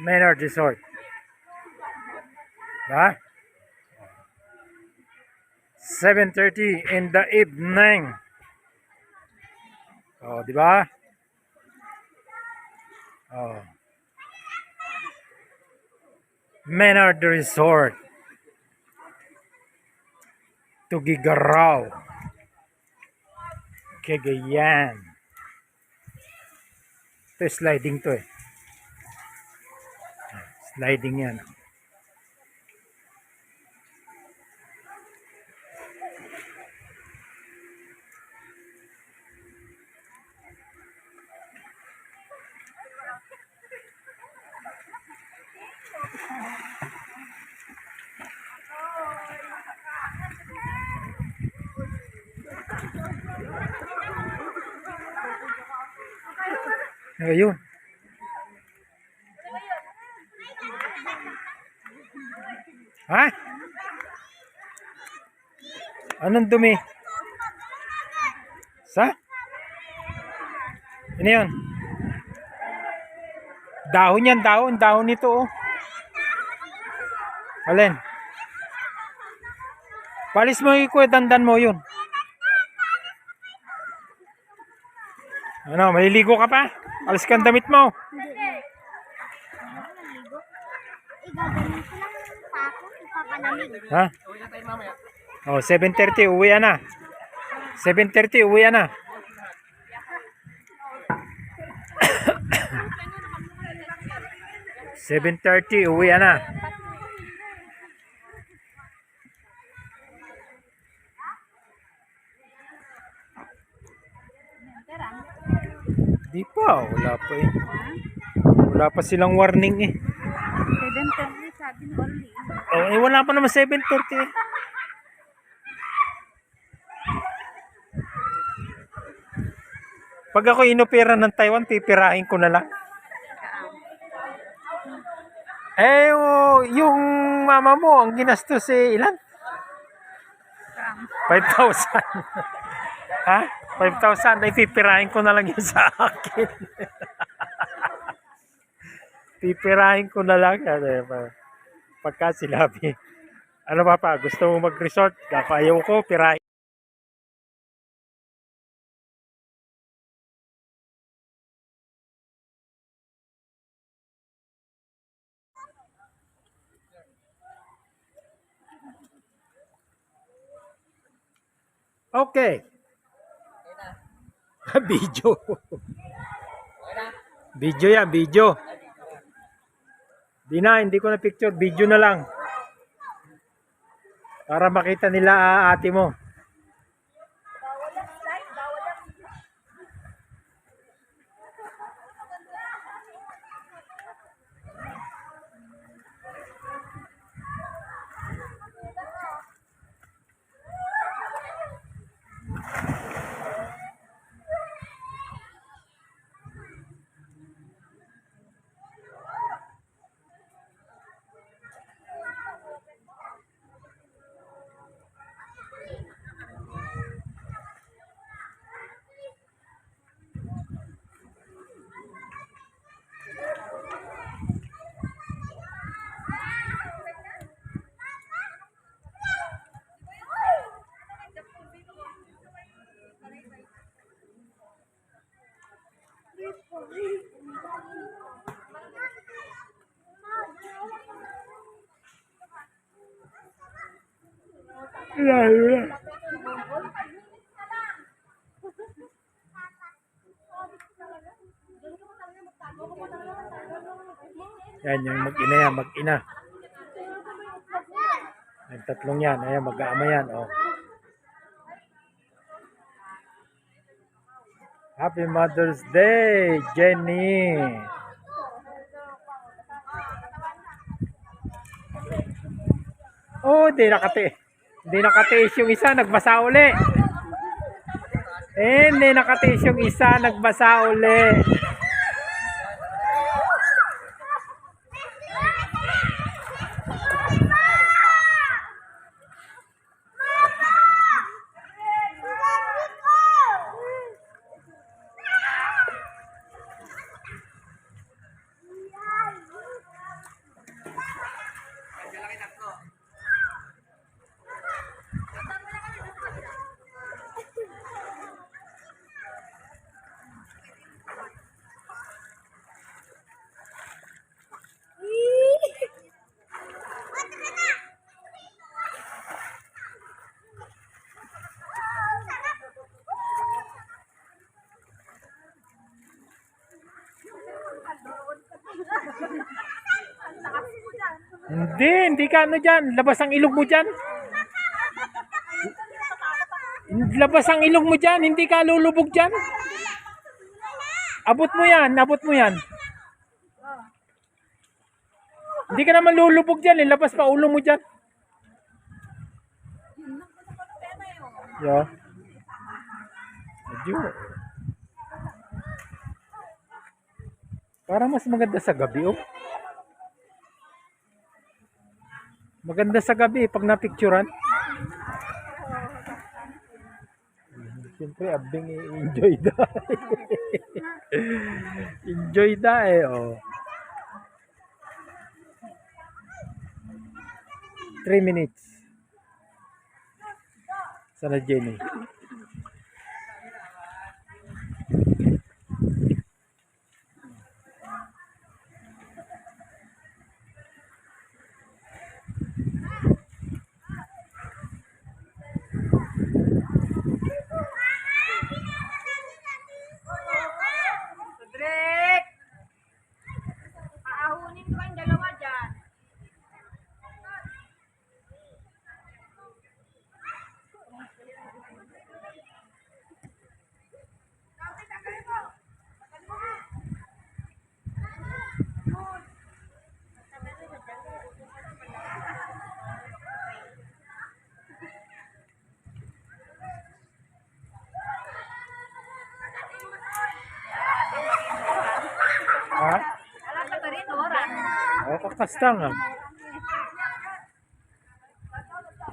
Maynard Resort. Diba? 7.30 in the evening. Oh, di ba? Oh. Maynard Resort. Tugigaraw. Cagayan. Ito sliding to eh. Sliding yan. Ayun. Ha? Anong dumi? Sa? Ano yun? Dahon yan, dahon. Dahon nito, oh. Alin? Palis mo yung dandan mo yun. Ano, maliligo ka pa? Alis ka ang damit mo. Igagaling ko lang pa ako, ipapalamig. Ha? Oh, 7.30, uwi na. 7.30, uwi na. Seven thirty, uwi na. Di pa, wala pa eh. Wala pa silang warning eh. 7.30 sabi ni Orly. Oh, eh, wala pa naman 7.30 eh. Pag ako inopera ng Taiwan, pipirahin ko na lang. Eh, oh, yung mama mo, ang ginastos eh, ilan? 5,000. ha? 5,000. Ay, pipirahin ko na lang yun sa akin. pipirahin ko na lang. Ano, pa- pagka sinabi. Ano ba pa? Gusto mo mag-resort? Ako ayaw ko, pirahin. Okay. video. video yan, video. Di na, hindi ko na picture. Video na lang. Para makita nila ah, ate mo. Yan, yung mag-ina yan, mag-ina. Yung tatlong yan, ayan, mag-aama yan, oh. Happy Mother's Day, Jenny! Oh, hindi nakati. Hindi nakatiis yung isa, nagbasa uli. Eh, hindi nakatiis yung isa, nagbasa uli. Hindi, hindi ka ano dyan. Labas ang ilog mo dyan. Labas ang ilog mo dyan. Hindi ka lulubog dyan. Abot mo yan. Abot mo yan. Hindi ka naman lulubog dyan. Labas pa ulo mo dyan. Yo. Medyo. Para mas maganda sa gabi, oh. Maganda sa gabi pag napicturan. Siyempre, abing enjoy da. enjoy da eh, oh. 3 minutes. Sana Jenny. Kakasta nga.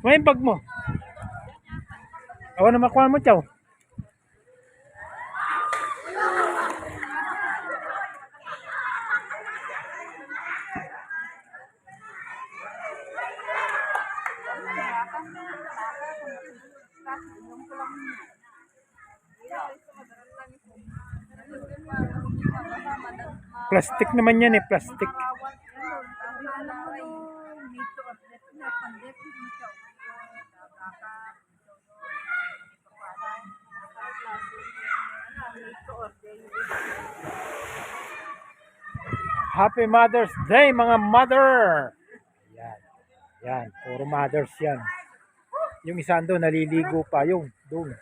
May bag mo. Awa na makuha mo, chow. Plastic naman yan eh, plastic. Happy Mother's Day mga mother! Yan. Yan. Puro mothers yan. Yung isa doon naliligo pa. Yung doon.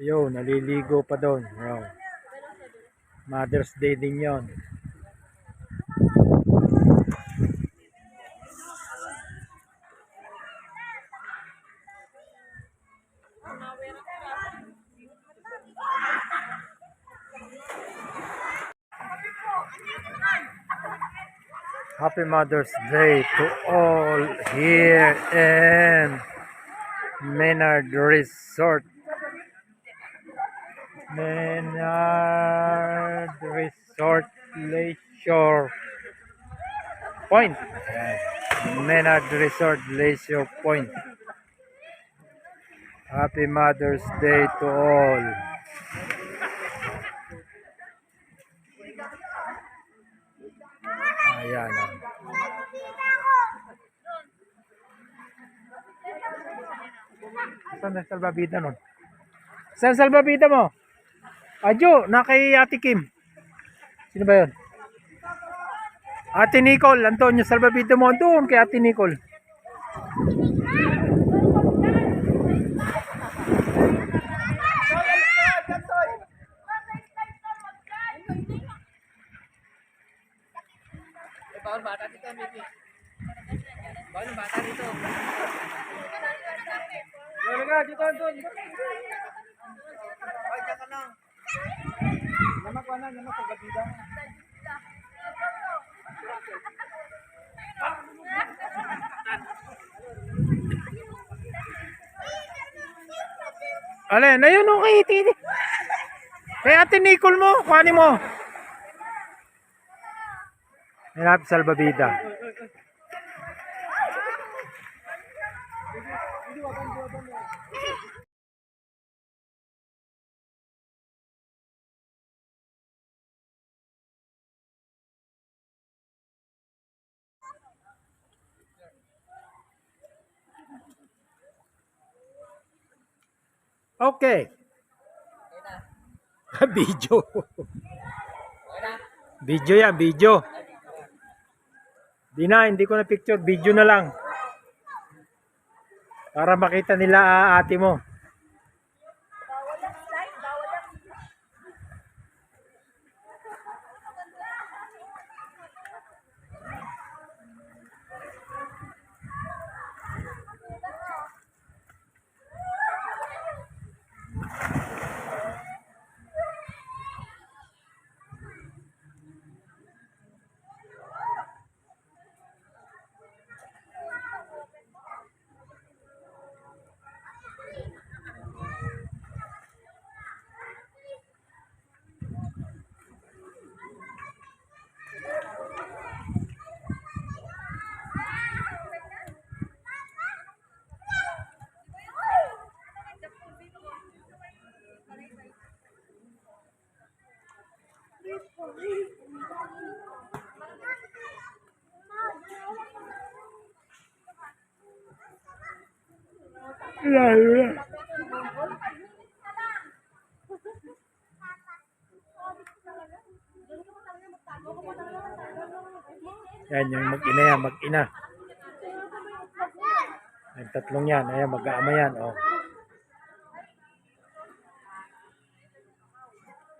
Yun, naliligo pa doon. Yun. Mother's Day din yon. Happy Mother's Day to all here in Menard Resort. Menard Resort Leisure Point. Menard Resort Leisure Point. Happy Mother's Day to all. Ayan. Saan ang salbabida nun? Saan salbabida mo? Adjo, na kay Ate Kim. Sino ba yun? Ate Nicole, Antonio, salbabida mo doon kay Ate Nicole. Bawal bata dito, Miki. Bawal bata dito. Talaga, dito, doon. Ay, diyan ka lang. Namak na, namak ko gabida. Alin, ayun o kay Titi. Kay ate Nicole mo, kuhanin mo. Hanap salbabida. Okay. video. Video yan, video. Di na, hindi ko na picture. Video na lang. Para makita nila ah, ate mo. Na. Yan, yung mag-ina yan, mag-ina. Yung tatlong yan, ayan, mag-aama yan, oh.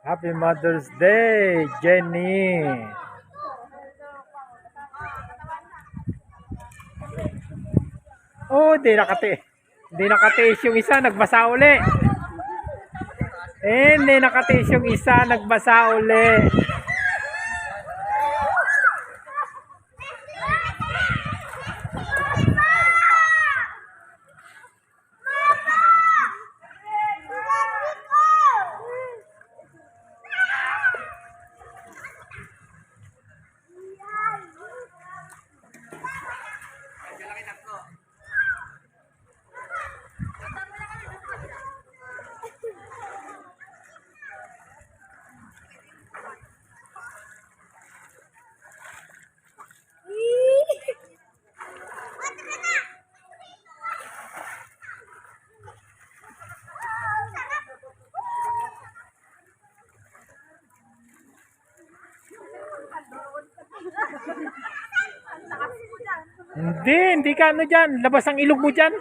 Happy Mother's Day, Jenny! Oh, di nakati. Hindi nakatiis yung isa, nagbasa uli. Eh, hindi nakatiis yung isa, nagbasa uli. Hindi, hindi ka ano dyan. Labas ang ilog mo dyan.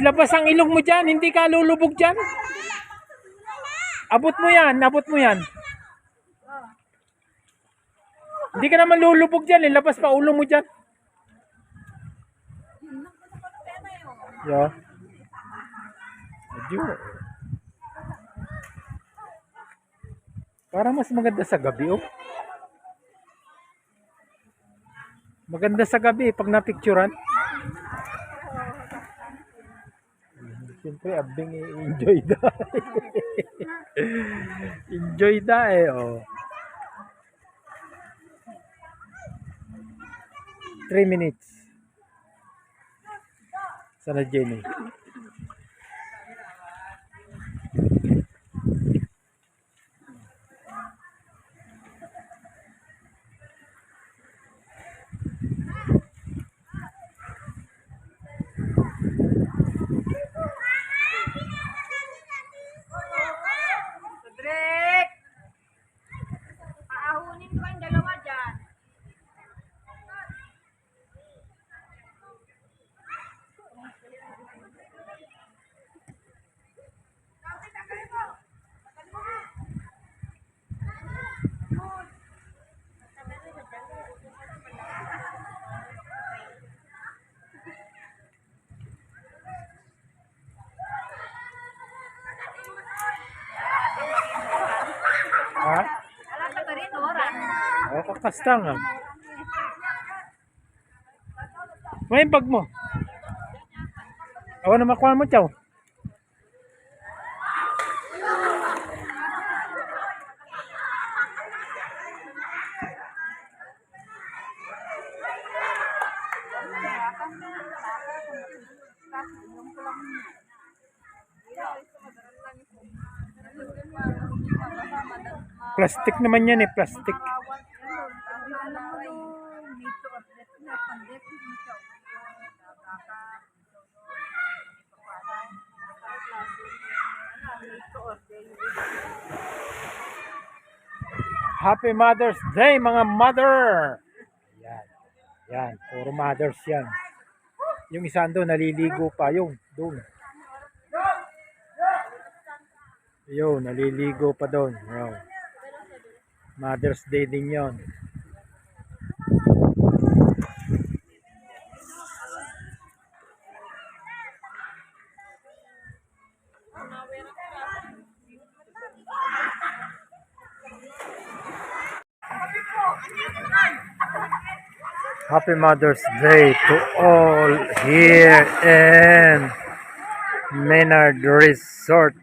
Labas ang ilog mo dyan. Hindi ka lulubog dyan. Abot mo yan. Abot mo yan. Hindi ka naman lulubog dyan. Eh. Labas pa ulo mo dyan. Yo. Adyo. Para mas maganda sa gabi, oh. Maganda sa gabi pag napicturan. Siyempre, abing enjoy da. enjoy da eh, oh. Three minutes. Sana Jenny. Drake! Aahunin ko yung dalawa dyan. Ha? Alam ka rin, oran. O, kakastang ah. May bag mo. Awa na makuha mo, chow. Plastic naman yan eh, plastic. Happy Mother's Day mga mother! Yan. Yan. Puro mothers yan. Yung isa doon naliligo pa. Yung doon. Yun, naliligo pa doon. Yun. Mother's Day din yon. Happy Mother's Day to all here in Maynard Resort.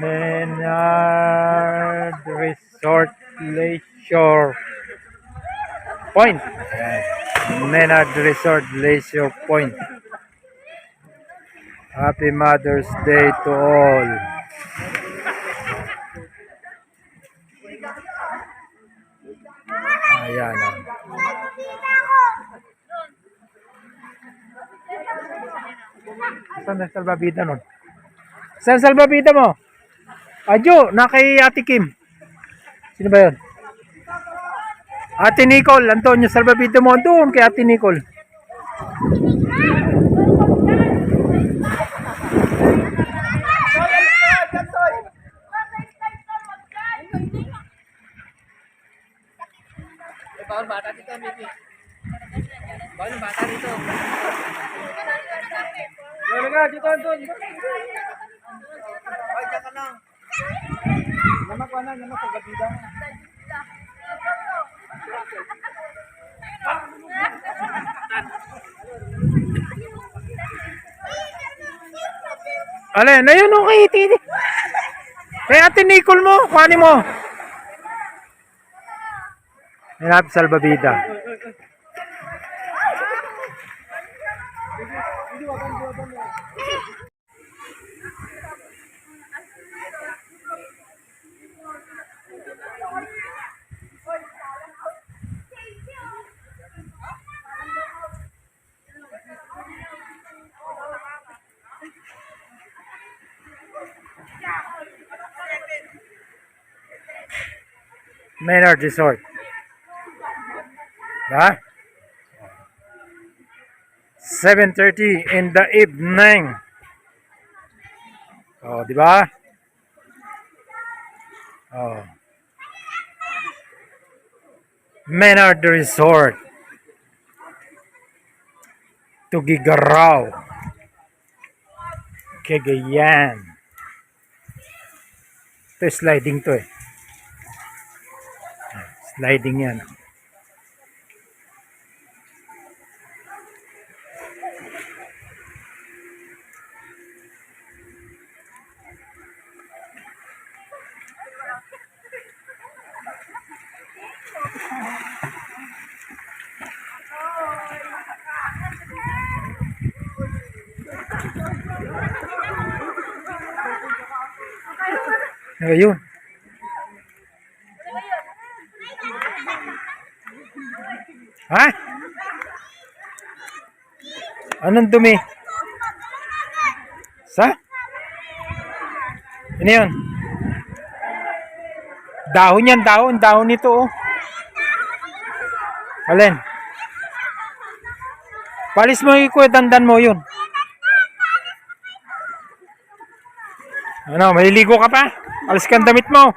Maynard Resort Leisure Point. Maynard Resort Leisure Point. Happy Mother's Day to all. Ayan. Saan ang salbabida nun? Saan salbabida mo? Adyo, na Ate Kim. Sino ba yun? Ate Nicole, Antonio, salbabida mo doon kay Ate Nicole. Bawal bata dito, Miki. Bawal bata dito. Talaga, dito, Anton. Ay, diyan ka lang. Namak na, namak sa gabida. Alin, ayun o kay Titi. Kay Ate Nicole mo, kuhanin mo. Hanap salbabida. Maynard Resort. Ba? 7.30 in the evening. Oh, di ba? Oh. Maynard Resort. Tugigaraw. Cagayan. Ito sliding to eh. Sliding yan. Ayun. Ha? Anong dumi? Sa? Ano yun? Dahon yan, dahon. Dahon nito, oh. Alin? Palis mo yung kuya, dandan mo yun. Ano, maliligo ka pa? Alis ka ang damit mo.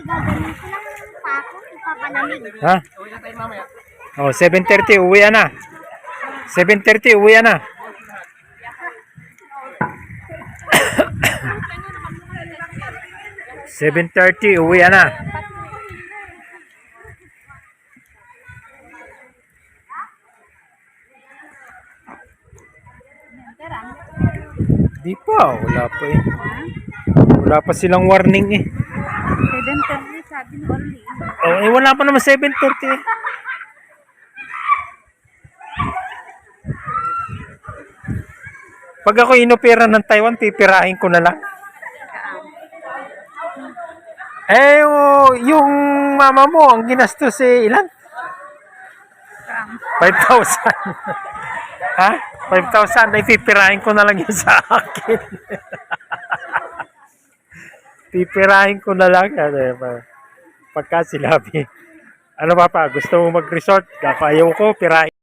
Igaganin ko lang pa ako. Ipapalamig. Ha? Uwi na tayo mamaya. Oh, 7.30, uwi na. 7.30, uwi na. Seven thirty, uwi na. Di pa, wala pa eh. Wala pa silang warning eh. 7.30 sabi ni Orly. Oh, eh, wala pa naman 7.30 eh. Pag ako inopera ng Taiwan, pipirahin ko na lang. Eh, yung mama mo, ang ginastos eh, ilan? 5,000. ha? 5,000. Ay, pipirahin ko na lang yun sa akin. Pipirahin ko na lang. Ano, pa- pagka sinabi. Ano pa pa? Gusto mo mag-resort? Ayaw ko, pirahin.